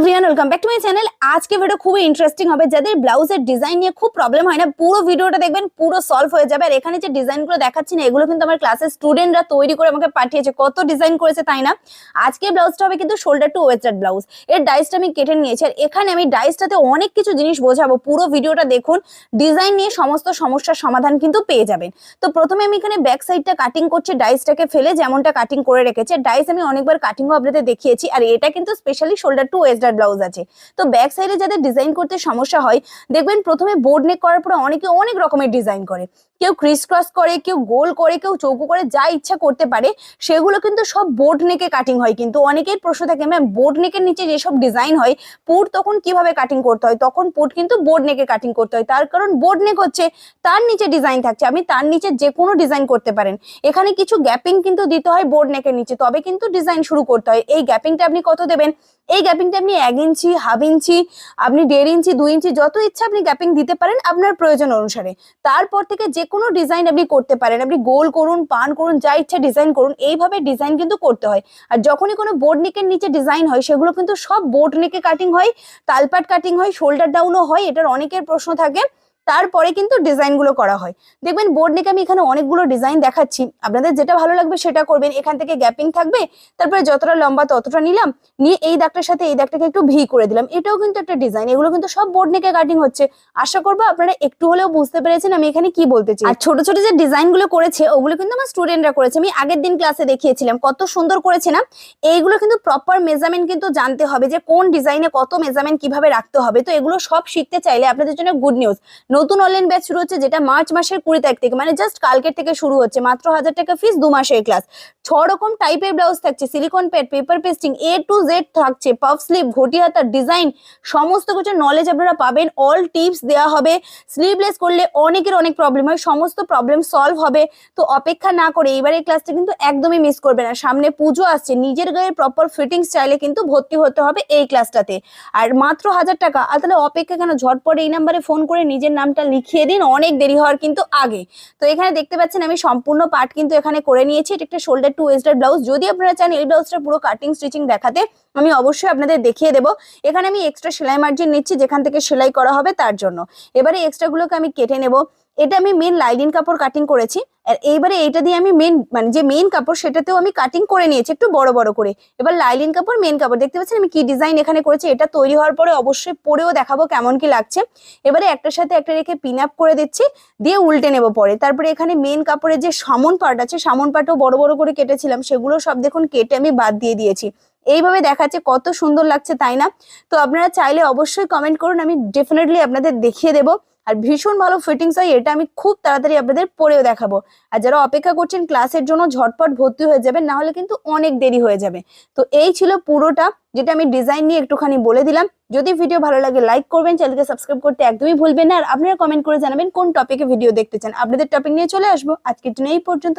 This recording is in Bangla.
Welcome back to my channel আজকে ভিডিও খুবই ইন্টারেস্টিং হবে। যাদের ব্লাউজের ডিজাইন নিয়ে খুব প্রবলেম হয় না, পুরো ভিডিওটা দেখবেন, পুরো সলভ হয়ে যাবে। আর এখানে যে ডিজাইনগুলো দেখাচ্ছি না, এগুলো কিন্তু আমার ক্লাসের স্টুডেন্টরা তৈরি করে আমাকে পাঠিয়েছে। কত ডিজাইন করেছে তাই না? আজকে ব্লাউজটা হবে কিন্তু শোল্ডার টু ওয়েস্টার্ন ব্লাউজ এর ডাইসটা আমি কেটে নিয়েছি। আর এখানে আমি ডাইসটাতে অনেক কিছু জিনিস বোঝাবো। পুরো ভিডিওটা দেখুন। ডিজাইন নিয়ে সমস্ত সমস্যার সমাধান কিন্তু পেয়ে যাবেন। তো প্রথমে আমি এখানে ব্যাক সাইডটা কাটিং করছি ডাইসটাকে ফেলে যেমনটা কাটিং করে রেখেছে। ডাইস আমি অনেকবার কাটিংও আপনাদের দেখিয়েছি। আর এটা কিন্তু specially shoulder to western blouse আছে। তো ব্যাক সাইডে যাদের ডিজাইন করতে সমস্যা হয়, দেখবেন প্রথমে বোর্ড নেক করার পরে অনেকে অনেক রকমের ডিজাইন করে। কেউ ক্রিস ক্রস করে, কেউ গোল করে, কেউ চৌকো করে, যা ইচ্ছা করতে পারে, সেগুলো কিন্তু সব বোর্ড নেকে কাটিং হয়। কিন্তু অনেকের প্রশ্ন থাকে ম্যাম বোর্ড নেকের নিচে যেসব ডিজাইন হয়, পুট তখন কীভাবে কাটিং করতে হয়? তখন পুট কিন্তু বোর্ড নেকে কাটিং করতে হয়। তার কারণ বোর্ড নেক হচ্ছে তার নিচে ডিজাইন থাকছে। আপনি তার নিচে যে কোনো ডিজাইন করতে পারেন। এখানে কিছু গ্যাপিং কিন্তু দিতে হয় বোর্ড নেকের নিচে। তবে কিন্তু ডিজাইন শুরু করতে হয়। এই গ্যাপিংটা আপনি কত দেবেন? এই গ্যাপিংটা আপনি এক ইঞ্চি, হাফ ইঞ্চি, আপনি দেড় ইঞ্চি, দুই ইঞ্চি, যত ইচ্ছা আপনি গ্যাপিং দিতে পারেন আপনার প্রয়োজন অনুসারে। তারপর থেকে যে কোনো ডিজাইন আপনি করতে পারেন। আপনি গোল করুন, পান করুন, যা ইচ্ছা ডিজাইন করুন, এইভাবে ডিজাইন কিন্তু করতে হয়। আর যখনই কোনো বোর্ড নেকের নিচে ডিজাইন হয়, সেগুলো কিন্তু সব বোর্ড নেকে কাটিং হয়, তালপাট কাটিং হয় শোল্ডার ডাউনও হয়, এটার অনেকের প্রশ্ন থাকে। তারপরে কিন্তু ডিজাইনগুলো করা হয়। দেখবেন বোর্ড নেকে আমি এখানে অনেকগুলো ডিজাইন দেখাচ্ছি। আপনাদের যেটা ভালো লাগবে সেটা করবেন। এখান থেকে গ্যাপিং থাকবে। তারপরে যতটা লম্বা ততটা নিলাম। নিয়ে এই দাগটার সাথে এই দাগটাকে একটু ভি করে দিলাম। এটাও কিন্তু একটা ডিজাইন এগুলো কিন্তু সব বোর্ড নেকে কাটিং হচ্ছে। আশা করব আপনারা একটু হলেও বুঝতে পেরেছেন আমি এখানে কি বলতে চাই। আর ছোট ছোট যে ডিজাইনগুলো করেছে, ওগুলো কিন্তু আমার স্টুডেন্টরা করেছে। আমি আগের দিন ক্লাসে দেখিয়েছিলাম। কত সুন্দর করেছে না? এইগুলো কিন্তু প্রপার মেজারমেন্ট কিন্তু জানতে হবে যে কোন ডিজাইনে কত মেজারমেন্ট কীভাবে রাখতে হবে। তো এগুলো সব শিখতে চাইলে আপনাদের জন্য গুড নিউজ নতুন অনলাইন ব্যাচ শুরু হচ্ছে যেটা মার্চ মাসের কুড়ি তারিখ থেকে মানে জাস্ট কালকের থেকে শুরু হচ্ছে। মাত্র হাজার টাকা ফিস দু মাসের ক্লাস ছ রকম টাইপের ব্লাউজ থাকছে silicon pad paper pasting A to Z থাকছে পাফ স্লিভ ঘটি হাতার ডিজাইন সমস্ত কিছু নলেজ আপনারা পাবেন। অল টিপস দেওয়া হবে। স্লিভলেস করলে অনেকের অনেক প্রবলেম হয়, সমস্ত প্রবলেম সলভ হবে। তো অপেক্ষা না করে এবারে এই ক্লাসটা কিন্তু একদমই মিস করবে না। সামনে পুজো আসছে, নিজের গায়ে প্রপার ফিটিংস চাইলে কিন্তু ভর্তি হতে হবে এই ক্লাসটাতে আর মাত্র হাজার টাকা, আর তাহলে অপেক্ষা কেন? ঝটপট এই নাম্বারে ফোন করে নিজের নামটা লিখিয়ে দিন, অনেক দেরি হওয়ার কিন্তু আগে। তো এখানে দেখতে পাচ্ছেন, আমি সম্পূর্ণ পার্ট কিন্তু এখানে করে নিয়েছি, এটা একটা শোল্ডার টু ওয়েস্টার ব্লাউজ যদি আপনারা চান এই ব্লাউজটা পুরো কাটিং স্টিচিং দেখাতে, আমি অবশ্যই আপনাদের দেখিয়ে দেবো। এখানে আমি এক্সট্রা সেলাই মার্জিন নিচ্ছি, যেখান থেকে সেলাই করা হবে তার জন্য। এবারে এক্সট্রাগুলোকে আমি কেটে নেব। এটা আমি মেন লাইলিন কাপড় কাটিং করেছি। আর এইবারে এইটা দিয়ে আমি মেন মানে যে মেন কাপড় সেটাতেও আমি কাটিং করে নিয়েছি একটু বড় বড় করে। এবার লাইলিন কাপড় মেন কাপড়, দেখতে পাচ্ছেন আমি কি ডিজাইন এখানে করেছি? এটা তৈরি হওয়ার পরে অবশ্যই পরেও দেখাবো কেমন কি লাগছে। এবারে একটার সাথে একটা রেখে পিন আপ করে দিচ্ছি, দিয়ে উল্টে নেব পরে। তারপরে এখানে মেন কাপড়ের যে সামন পার্ট আছে, সামন পার্টও বড় বড় করে কেটেছিলাম, সেগুলো সব দেখুন কেটে আমি বাদ দিয়ে দিয়েছি। এইভাবে দেখাচ্ছে কত সুন্দর লাগছে, তাই না? তো আপনারা চাইলে অবশ্যই কমেন্ট করুন, আমি ডেফিনেটলি আপনাদের দেখিয়ে দেবো। আর ভীষণ ভালো ফিটিংস হয়, এটা আমি খুব তাড়াতাড়ি আপনাদের পরেও দেখাবো। আর যারা অপেক্ষা করছেন ক্লাসের জন্য ঝটপট ভর্তি হয়ে যাবেন, না হলে কিন্তু অনেক দেরি হয়ে যাবে। তো এই ছিল পুরোটা, যেটা আমি ডিজাইন নিয়ে একটুখানি বলে দিলাম। যদি ভিডিও ভালো লাগে লাইক করবেন চ্যানেলকে সাবস্ক্রাইব করতে একদমই ভুলবেন না। আর আপনারা কমেন্ট করে জানাবেন কোন টপিকে ভিডিও দেখতে চান। আপনাদের টপিক নিয়ে চলে আসব। আজকের জন্য এই পর্যন্ত